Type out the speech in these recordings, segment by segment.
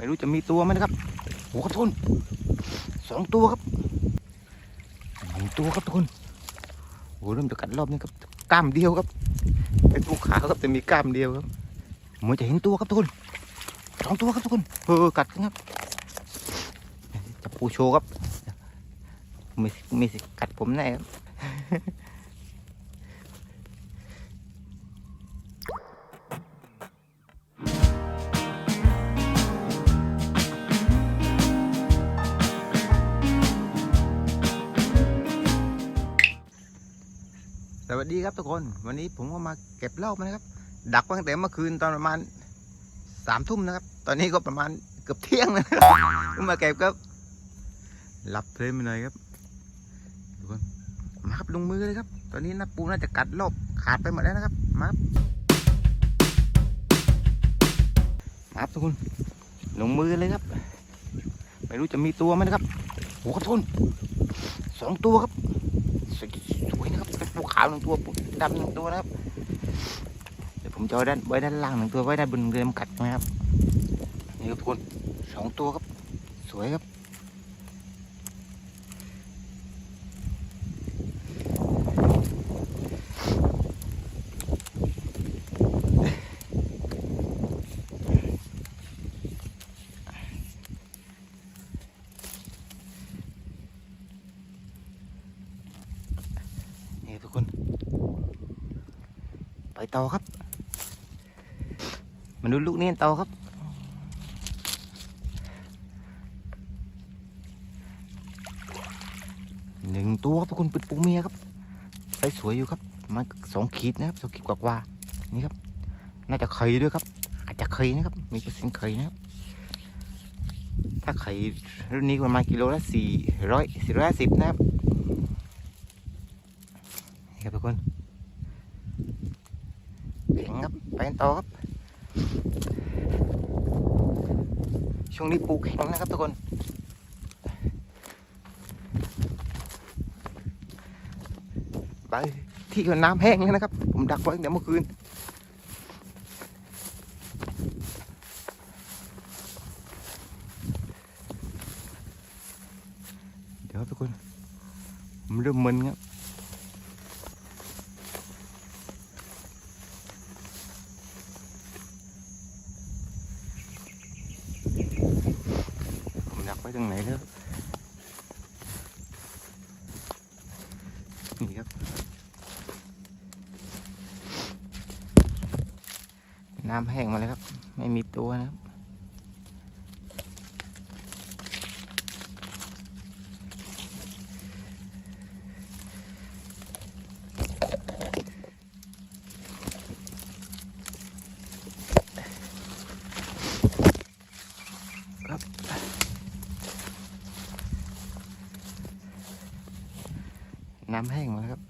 ไม่รู้จะมีตัวไหมนะครับโอ้ครับทุกคนสองตัวครับหนึ่งตัวครับทุกคนโอ้เริ่มจะกัดรอบนี้ครับกล้ามเดียวครับเป็นภูเขาครับแต่มีกล้ามเดียวครับเหมือนจะเห็นตัวครับทุกคนสองตัวครับทุกคนเออกัดกันครับจับปูโชครับมีมีสิกัดผมแน่ครับ วัสดีครับทุกคน วันนี้ผมก็มาเก็บเหล้ามานะครับ ดักตั้งแต่เมื่อคืนตอนประมาณสามทุ่มนะครับ ตอนนี้ก็ประมาณเกือบเที่ยงนะครับมาเก็บครับหลับเพลินไปหน่อยครับทุกคนมาครับลงมือเลยครับ ตอนนี้นักปูน่าจะกัดรอบขาดไปหมดแล้วนะครับมาครับมาครับทุกคนลงมือเลยครับ ไม่รู้จะมีตัวไหมนะครับโอ้ครับทุกคนสองตัวครับ สวยนะครับเป็นปูขาวหนึ่งตัวปูดำหนึ่งตัวนะครับเดี๋ยวผมจะเอาด้านไว้ด้านล่างหนึ่งตัวไว้ด้านบนเรือมกัดนะครับนี่ครับทุกคนสองตัวครับ สวยครับ นี่ครับทุกคน ไปต่อครับมาดูลูกนี้ต่อครับ หนึ่งตัวครับทุกคนเป็นปูเมียครับไซส์สวยอยู่ครับมาสองขีดนะครับสองขีดกว่าๆนี่ครับ น่าจะไข่ด้วยครับ อาจจะไข่นะครับ มีเปอร์เซ็นต์ไข่นะครับ ถ้าไข่รุ่นนี้ประมาณกิโลละสี่ร้อยสี่ร้อยสิบนะครับนี่ครับทุกคน งครับ ไปกันต่อครับ ช่วงนี้ปูแข็งนะครับทุกคนไปที่ก็น้ำแห้งแล้วนะครับ ผมดักไว้ตั้งแต่เมื่อคืนเดี๋ยวครับทุกคนผมเริ่มมึนครับ ไว้ตรงไหนแล้วนี่ครับ น้ำแห้งมาแล้วครับ ไม่มีตัวนะครับ น้ำแห้งมาแล้วครับ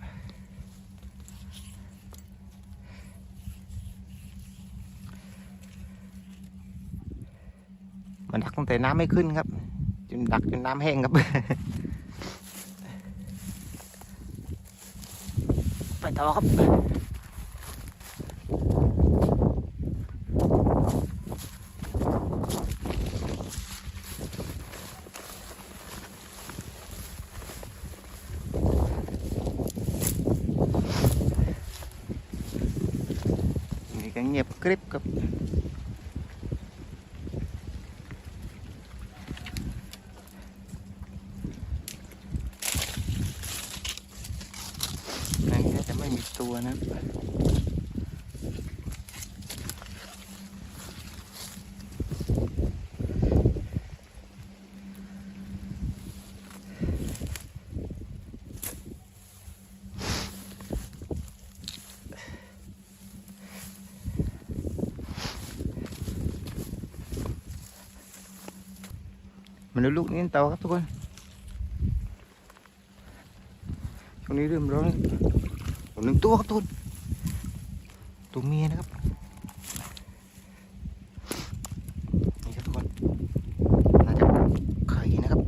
มันดักตั้งแต่น้ำไม่ขึ้นครับ จนดักจนน้ำแห้งครับ ไปต่อครับ นี่ก็เงียบกริบครับ อันนี้น่าจะไม่มีตัวนะ มาดูลูกนี้กันต่อครับทุกคนช่วงนี้เริ่มร้อนหนึ่งตัวครับทุกคนตัวเมียนะครับนี่ครับทุกคนน่าจะไข่นะครับ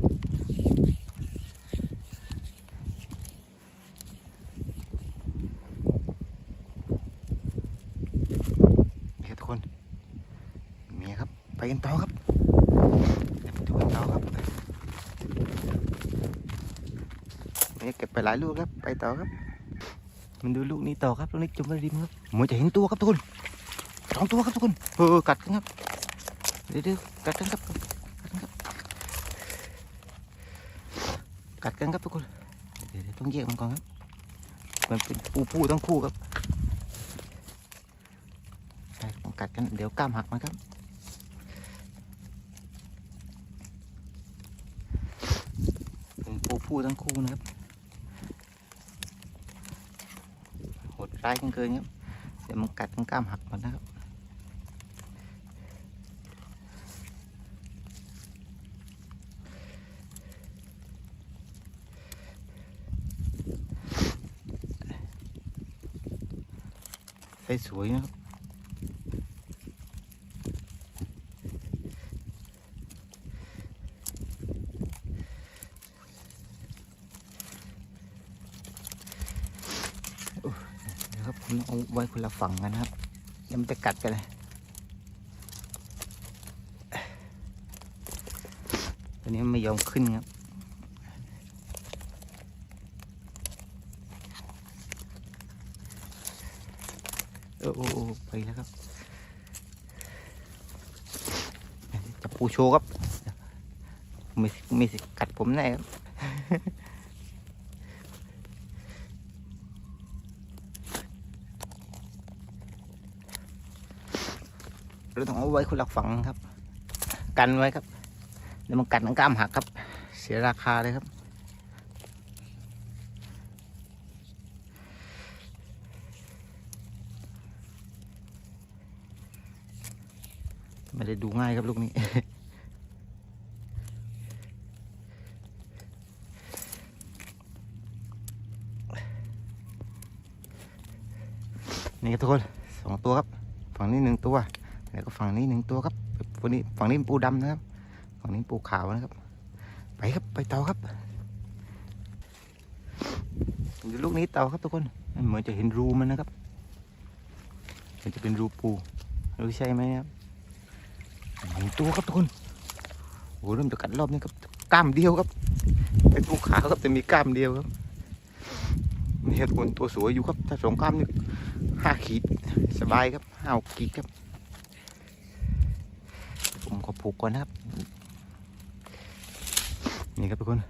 นี่ครับทุกคนเมียครับไปกันต่อครับ เดี๋ยวมาดูกันต่อครับนี่เก็บ ไปหลายลูกครับ ไปต่อครับ มันดูลูกนี้ต่อครับลูกนี้จมไปริมครับหมูจะเห็นตัวครับทุกคนสองตัวครับทุกคนเออกัดกันครับเดี๋ยวๆกัดกันครับกัดกันครับกัดกันครับทุกคนเดี๋ยวๆต้องแยกมันก่อนครับมันเป็นปูปูทั้งคู่ครับใช่ต้องกัดกันเดี๋ยวกล้ามหักมันครับเป็นปูปูทั้งคู่นะครับ โหดร้ายกันเกินครับเดี๋ยวมันกัดกันกล้ามหักหมดนะครับใส่สวยนะครับ เดี๋ยวครับผมเอา ไว้คนละฝั่งกันครับเดี๋ยวมันจะกัดกันเลยตัวนี้ไม่ยอมขึ้นครับโอ้โอ้ไปแล้วครับจับปูโชครับไม่ไม่สิกัดผมแน่ครับ เราต้องเอาไว้คนละฝั่งครับ กันไว้ครับเดี๋ยวมันกัดมันกล้ามหักครับ เสียราคาเลยครับ ไม่ได้ดูง่ายครับลูกนี้นี่ครับทุกคนสองตัวครับ ฝั่งนี้หนึ่งตัว ฝั่งนี้หนึ่งตัวครับฝั่งนี้ฝั่งนี้ปูดำนะครับ ฝั่งนี้ปูขาวนะครับ ไปครับไปเต่าครับดูลูกนี้เต่าครับทุกคนมันเหมือนจะเห็นรูมันนะครับมันจะเป็นรูปูหรือใช่ไหมครับหนึ่งตัวครับทุกคนโอ้โหเริ่มจะกัดรอบนี้ครับกล้ามเดียวครับเป็นปูขาวครับแต่มีกล้ามเดียวครับนี่ครับทุกคนตัวสวยอยู่ครับถ้าสองกล้ามนี่ห้าขีดสบายครับห้าขีดครับ ขอผูกก่อนนะครับ นี่ครับทุกคน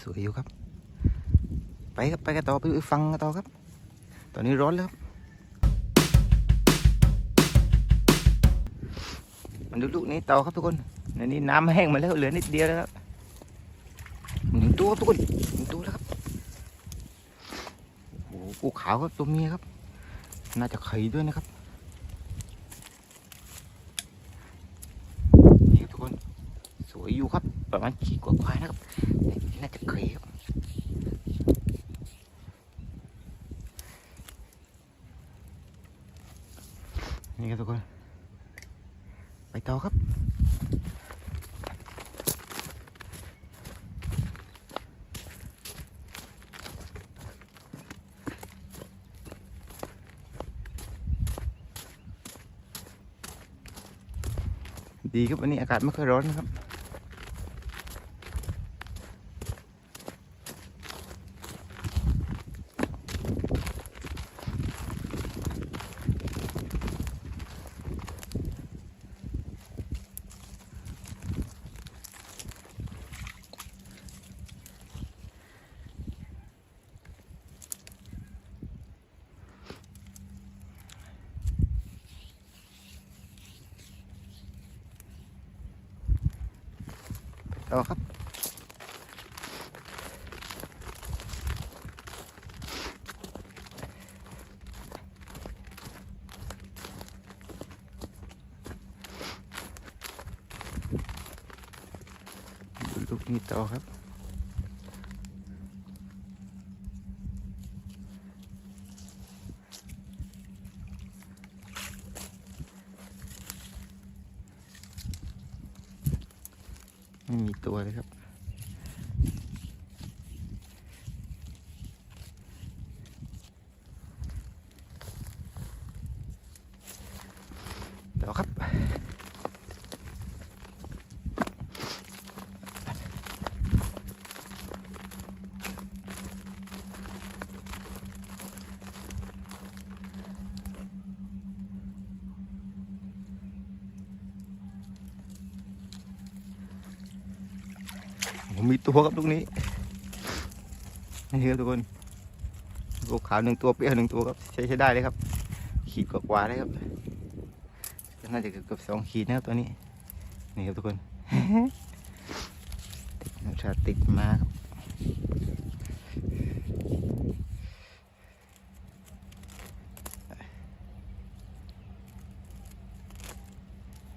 สวยอยู่ครับ ไปครับไปกันต่อไปฟังกันต่อครับ ตอนนี้ร้อนแล้วครับมันดูลูกนี้ต่อครับทุกคนในนี้น้ำแห้งมาแล้วเหลือนิดเดียวแล้วครับหนึ่งตัวทุกคนหนึ่งตัวแล้วครับโอ้โหปูขาวครับตัวเมียครับ น่าจะไข่ด้วยนะครับ นี่ครับทุกคน สวยอยู่ครับ ประมาณขีดกว่าควายนะครับ น่าจะไข่ครับนี่ครับทุกคน ไปต่อครับดีครับวันนี้อากาศไม่ค่อยร้อนนะครับ ต่อครับดูลูกนี้ต่อครับ ไม่มีตัวเลยครับ เดี๋ยวครับ ผมมีตัวครับลูกนี้นี่ครับทุกคนลูกขาวหนึ่งตัวเปรี้ยวหนึ่งตัวครับใช้ใช้ได้เลยครับ ขีดกว่าๆเลยครับน่าจะเกือบสองขีดนะครับตัวนี้นี่ครับทุกคนติดน้ำชาติดมาครับ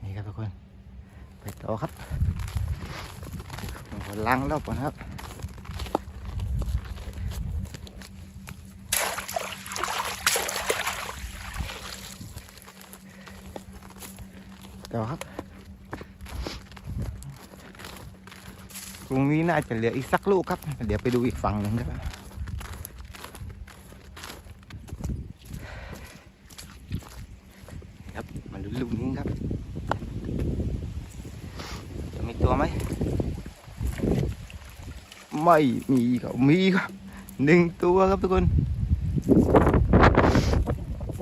นี่ครับทุกคน ไปต่อครับผมขอล้าง รอบก่อนครับต่อครับตรงนี้น่าจะเหลืออีกสักลูกครับ เดี๋ยวไปดูอีกฝั่งหนึ่งครับครับมาดูลูกนี้ครับ จะมีตัวไหม ไม่มีครับมีครับหนึ่งตัวครับทุกคน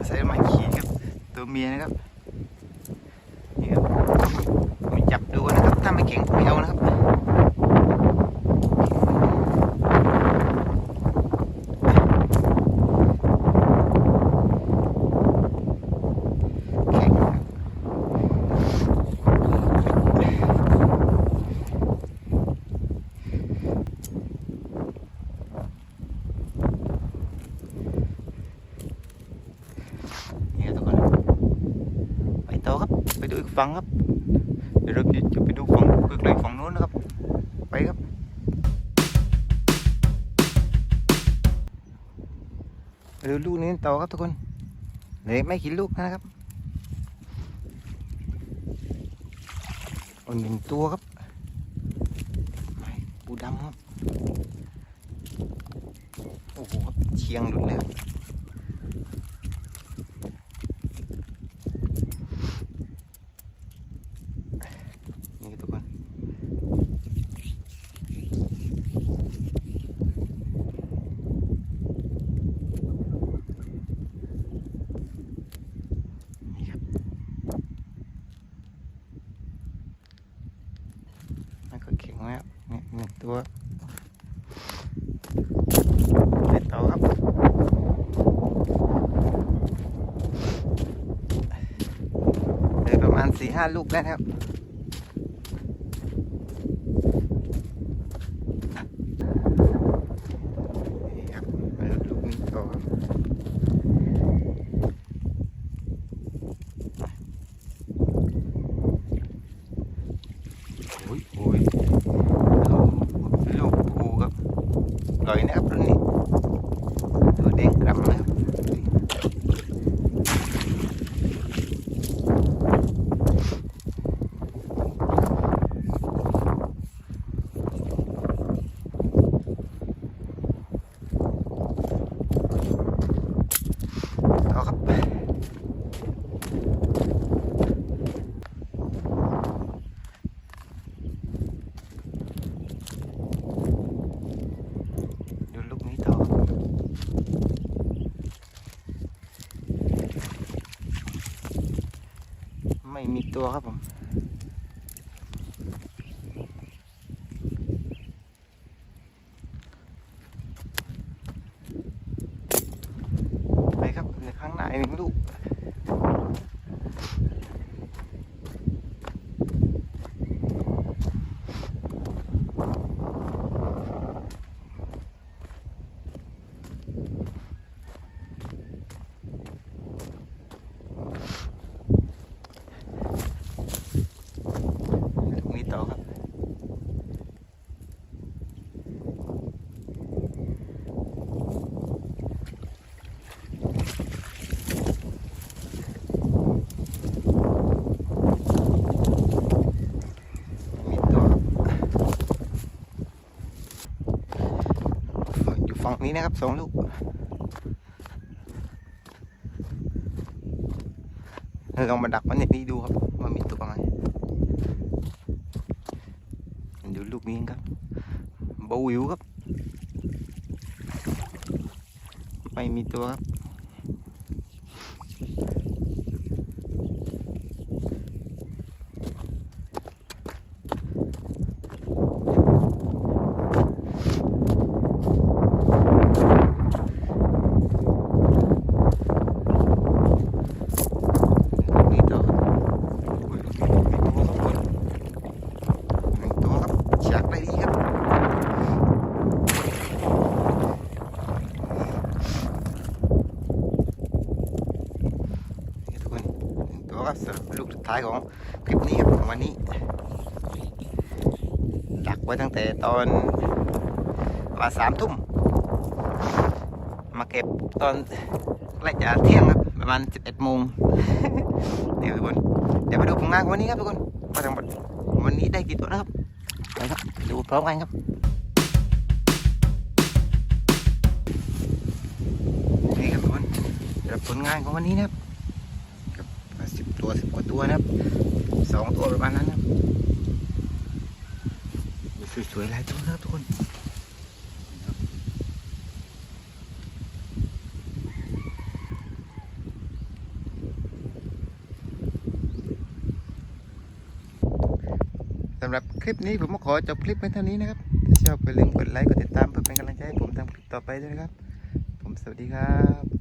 ใส่ไม้ขีดครับ ตัวเมียนะครับ นี่ครับผมจับดูนะครับ ถ้าไม่เก่งไม่เอานะครับ แข็งนะครับนี่ครับทุกคน ไปต่อครับ ไปดูอีก ฝั่งครับ เดี๋ยวเราจะไปดูฝั่งใกล้ๆฝั่งโน้นนะครับ ไปครับไปดูลูกนี้ต่อครับทุกคนเหลือไม่กี่ลูกนะครับเอาหนึ่งตัวครับปูดำครับ โอ้โหครับเชียงหลุดเลยครับ นี่ทุกคนนี่ครับมันก็เข่งมากเนี่ยหนึ่ง ตัวไปต่อครับเหลือประมาณสี่ห้าลูกแล้วครับ นี่ครับมาดูลูกนี้ต่อครับโอ้ยโอ้ยลูกปูครับปล่อยนะครับรุ่นนี้ตัวแดงกล่ำนะครับต่อครับดูลูกนี้ต่อไม่มี ตัวครับผมไปครับในข้างหน้าอีกหนึ่งลูก ลูกนี้ต่อครับ มีตัวอยู่ ฝั่งนี้นะครับสองลูกลองมาดักมันอย่างนี้ดูครับว่ามีตัวไหมดูลูกนี้ครับเบาวิวครับ ไม่มีตัวครับ ของคลิปนี้ครับวันนี้ ดักไว้ตั้งแต่ตอนมาสามทุ่ม มาเก็บตอนใกล้จะเที่ยงครับประมาณสิบเอ็ดโมงเดี๋ยวทุกคนเดี๋ยวไปดูผลงานของวันนี้ครับทุกคนว่าทั้งหมดวันนี้ได้กี่ตัวนะครับไปครับดูพร้อมกันครับนี่ครับทุกคนรับผลงานของวันนี้นะครับ ตัวสิบกว่าตัวนะครับสองตัวประมาณนั้นนะสวยๆหลายตัวนะครับทุกคนสำหรับคลิปนี้ผมขอจบคลิปไว้เท่านี้นะครับ ถ้าชอบอย่าลืมกดไลค์ กดติดตามเพื่อเป็นกำลังใจให้ผมทำคลิปต่อไปด้วยนะครับ ผมสวัสดีครับ